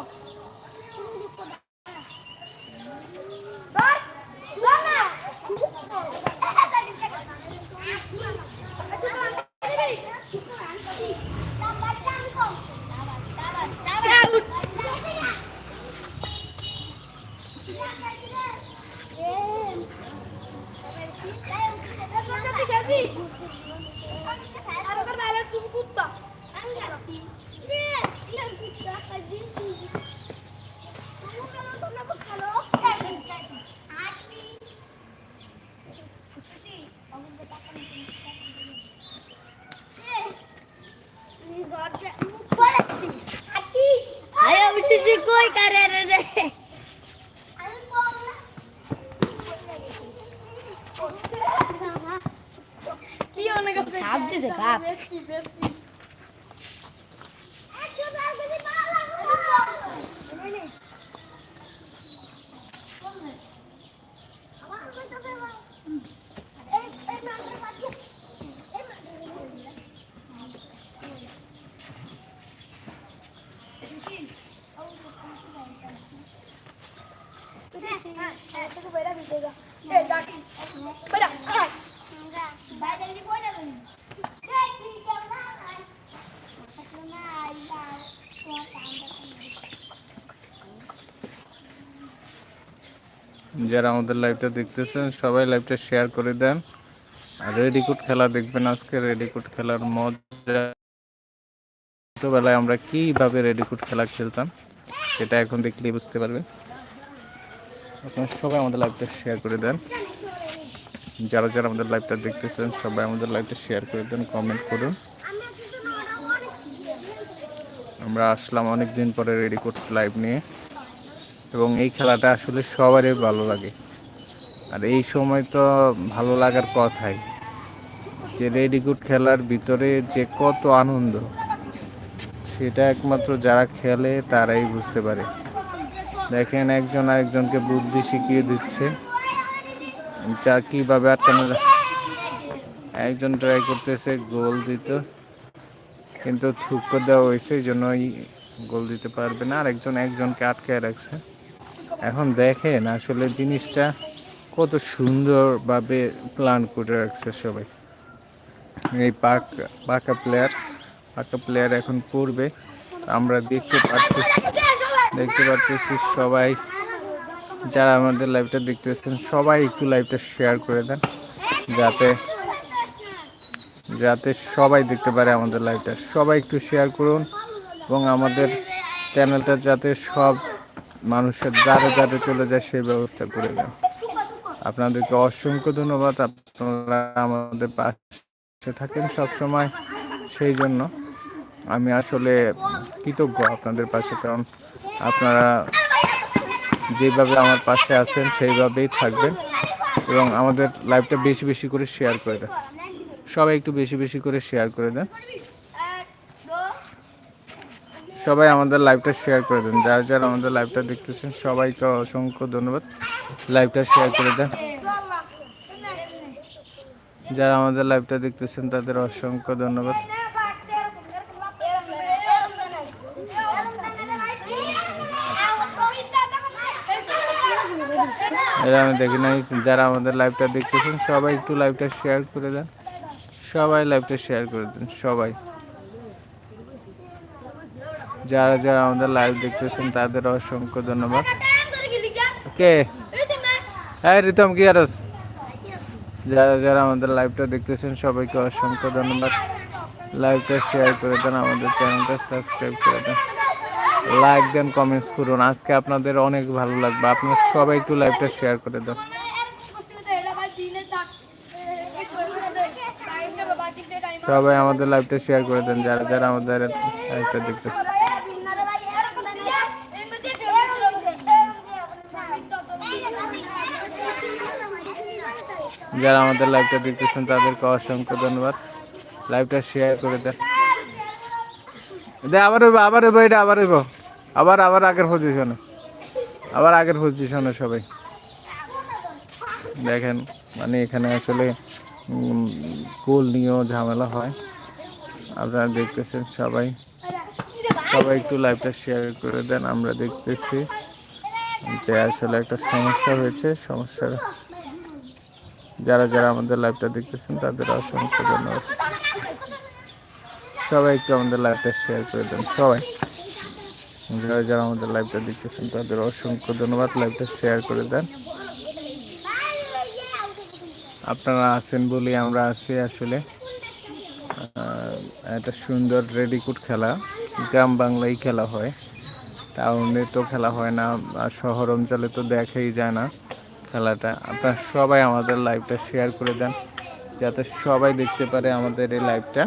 Tapi, tapi, tapi, tapi, tapi, tapi, tapi, রে কি অনেক খাপ দিছে, খাপ। যারা আমাদের লাইভটা দেখতেছেন, সবাই লাইভটা শেয়ার করে দেন। আর রেডিকুট খেলা দেখবেন আজকে। রেডিকুট খেলার মজা। ছোটবেলায় আমরা কীভাবে রেডিকুট খেলা খেলতাম, সেটা এখন দেখলেই বুঝতে পারবেন। আপনারা সবাই আমাদের লাইভটা শেয়ার করে দেন। যারা যারা আমাদের লাইভটা দেখতেছেন, সবাই আমাদের লাইভটা শেয়ার করে দেন কমেন্ট করুন। আমরা আসলাম অনেক দিন পরে রেডিকুট লাইভ নিয়ে। এবং এই খেলাটা আসলে সবারই ভালো লাগে। আর এই সময় তো ভালো লাগার কথাই। যে রেডিকুট খেলার ভিতরে যে কত আনন্দ, সেটা একমাত্র যারা খেলে তারাই বুঝতে পারে। দেখেন একজন আরেকজনকে বুদ্ধি শিখিয়ে দিচ্ছে। যা কীভাবে আটকানো। একজন ট্রাই করতেছে গোল দিত। কিন্তু থুক্কো দেওয়া হয়েছে, এই জন্যই গোল দিতে পারবে না। আর একজন একজনকে আটকায় রাখছে। এখন দেখেন আসলে জিনিসটা কত সুন্দরভাবে প্ল্যান করে রাখছে সবাই। এই পাক, পাকা প্লেয়ার পাকা প্লেয়ার এখন পড়বে আমরা দেখতে পারতেছি। দেখতে পারতেছি সবাই। যারা আমাদের লাইভটা দেখতেছেন, সবাই একটু লাইভটা শেয়ার করে দেন, যাতে যাতে সবাই দেখতে পারে আমাদের লাইভটা সবাই একটু শেয়ার করুন এবং আমাদের চ্যানেলটা যাতে সব মানুষের দ্বারে দ্বারে চলে যায় সেই ব্যবস্থা করে দেন। আপনাদেরকে অসংখ্য ধন্যবাদ। আপনারা আমাদের পাশে থাকেন সব সময় সেই জন্য আমি আসলে কৃতজ্ঞ আপনাদের পাশে, কারণ আপনারা যেভাবে আমার পাশে আছেন, সেইভাবেই থাকবেন এবং আমাদের লাইভটা বেশি বেশি করে শেয়ার করে দেন। সবাই একটু বেশি বেশি করে শেয়ার করে দেন। সবাই আমাদের লাইভটা শেয়ার করে দেন। যারা যারা আমাদের লাইভটা দেখতেছেন, সবাইকে অসংখ্য ধন্যবাদ। লাইভটা শেয়ার করে দেন। যারা আমাদের লাইভটা দেখতেছেন, তাদের অসংখ্য ধন্যবাদ। আমি দেখি নাই। যারা আমাদের লাইভটা দেখতেছেন, সবাই একটু লাইভটা শেয়ার করে দেন। সবাই লাইভটা শেয়ার করে দেন, সবাই। যারা যারা আমাদের লাইভ দেখতেছেন, তাদের অসংখ্য ধন্যবাদ। কে? হ্যাঁ রিতম, কি আরস যারা যারা আমাদের লাইভটা দেখতেছেন, সবাইকে অসংখ্য ধন্যবাদ। লাইভটা শেয়ার করে দেন, আমাদের চ্যানেলটা সাবস্ক্রাইব করে দেন। লাইক দেন কমেন্টস করুন। আজকে আপনাদের অনেক ভালো লাগবে। আপনার সবাই একটু লাইভটা শেয়ার করে দেন। সবাই আমাদের লাইভটা শেয়ার করে দেন, যারা যারা আমাদের লাইভটা দেখতেছেন যারা আমাদের লাইভটা দেখতেছেন, তাদেরকে অসংখ্য ধন্যবাদ। লাইভটা শেয়ার করে দেন। দে, আবার আবার এটা আবার আবার আবার আগের পজিশনে আবার আগের পজিশনে সবাই। দেখেন মানে এখানে আসলে গোল নিয়েও ঝামেলা হয়। আপনারা দেখতেছেন সবাই। সবাই একটু লাইভটা শেয়ার করে দেন, আমরা দেখতেছি যে আসলে একটা সমস্যা হয়েছে। সমস্যার যারা যারা আমাদের লাইভটা দেখতেছেন, তাদের অসংখ্য ধন্যবাদ। সবাই একটু আমাদের লাইভটা শেয়ার করে দেন, সবাই। যারা যারা আমাদের লাইভটা দেখতেছেন, তাদের অসংখ্য ধন্যবাদ। লাইভটা শেয়ার করে দেন। আপনারা আছেন বলেই আমরা আছি আসলে। একটা সুন্দর রেডিকুট খেলা। গ্রাম বাংলায় খেলা হয়। টাউনে তো খেলা হয় না, আর শহর অঞ্চলে তো দেখাই যায় না খেলাটা। আপনারা সবাই আমাদের লাইভটা শেয়ার করে দেন, যাতে সবাই দেখতে পারে আমাদের এই লাইভটা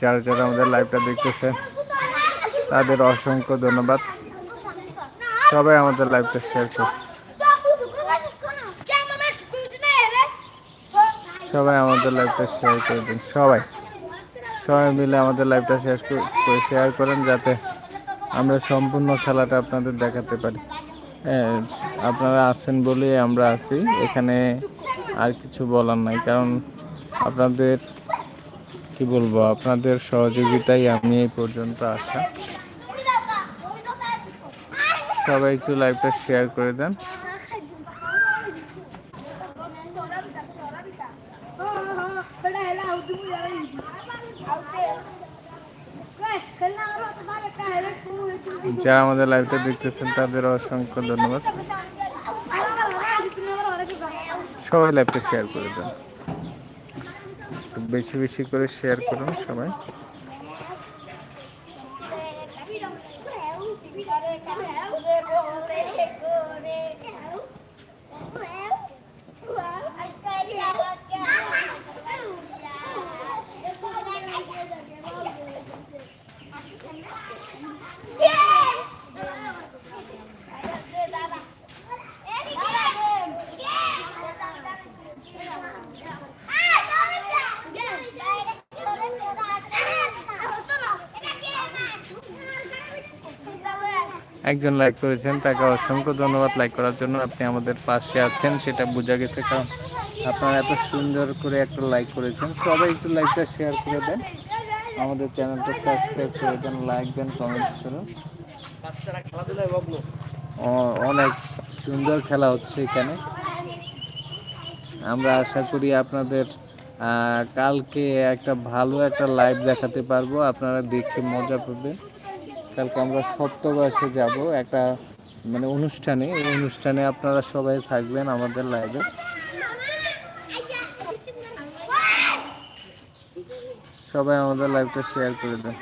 যারা যারা আমাদের লাইভটা দেখতেছেন তাদের অসংখ্য ধন্যবাদ। সবাই আমাদের লাইভটা শেয়ার করুন। সবাই আমাদের লাইভটা শেয়ার করে দিন, সবাই। সবাই মিলে আমাদের লাইভটা শেষ করে শেয়ার করেন যাতে আমরা সম্পূর্ণ খেলাটা আপনাদের দেখাতে পারি। আপনারা আছেন বলে আমরা আছি। এখানে আর কিছু বলার নাই, কারণ আপনাদের, কি বলব, আপনাদের সহযোগিতাই আমি এই পর্যন্ত আসা সবাই একটু লাইভটা শেয়ার করে দেন। যারা আমাদের লাইভটা দেখতেছেন, তাদের অসংখ্য ধন্যবাদ। সবাই লাইভটা শেয়ার করে দেন। বেশি বেশি করে শেয়ার করুন সবাই। একজন লাইক করেছেন, তাকে অসংখ্য ধন্যবাদ লাইক করার জন্য আপনি আমাদের পাশে আছেন, সেটা বোঝা গেছে কারণ আপনারা এত সুন্দর করে একটা লাইক করেছেন। সবাই একটু লাইকটা শেয়ার করে দেন। আমাদের চ্যানেলটা সাবস্ক্রাইব করে দেন লাইক দেন কমেন্টস করুন। অনেক সুন্দর খেলা হচ্ছে এখানে। আমরা আশা করি আপনাদের কালকে একটা ভালো একটা লাইভ দেখাতে পারব। আপনারা দেখে মজা পাবেন। কালকে আমরা সপ্তবয়সে যাব একটা মানে অনুষ্ঠানে। এই অনুষ্ঠানে আপনারা সবাই থাকবেন আমাদের লাইভে সবাই আমাদের লাইভটা শেয়ার করে দেন।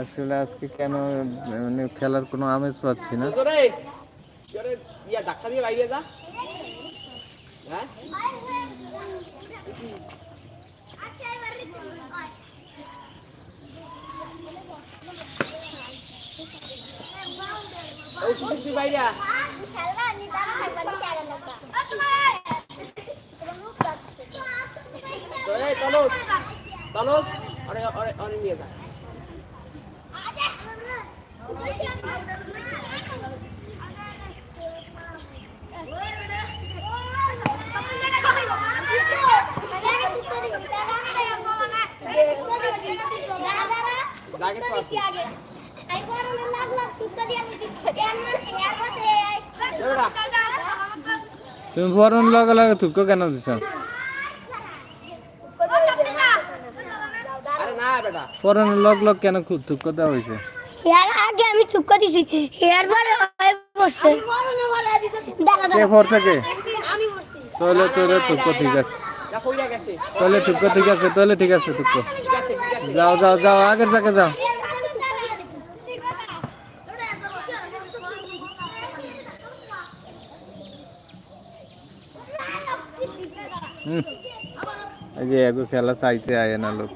আসলে আজকে কেন মানে খেলার কোনো আমেজ পাচ্ছি না। হ্যাঁ? দিয়ে বাইরে তলস তলস অরে অরে নিয়ে যা জাগে তো আছে এবারে তুমি ফরন লগে লগে তুকো কেন দিছ? ফরন লগ লগ কেন তুকো দেওয়া হয়েছে ইয়ার আগে আমি চুপ দিছি ইয়ার পরে বসছে। কে ফর থাকে তাহলে ঠিক আছে। তাহলে তুকো ঠিক আছে তাহলে ঠিক আছে আছে যাও যাও যাও আগের জায়গায় যাও। এই যে এগো খেলা চাইতে আয় না লোক।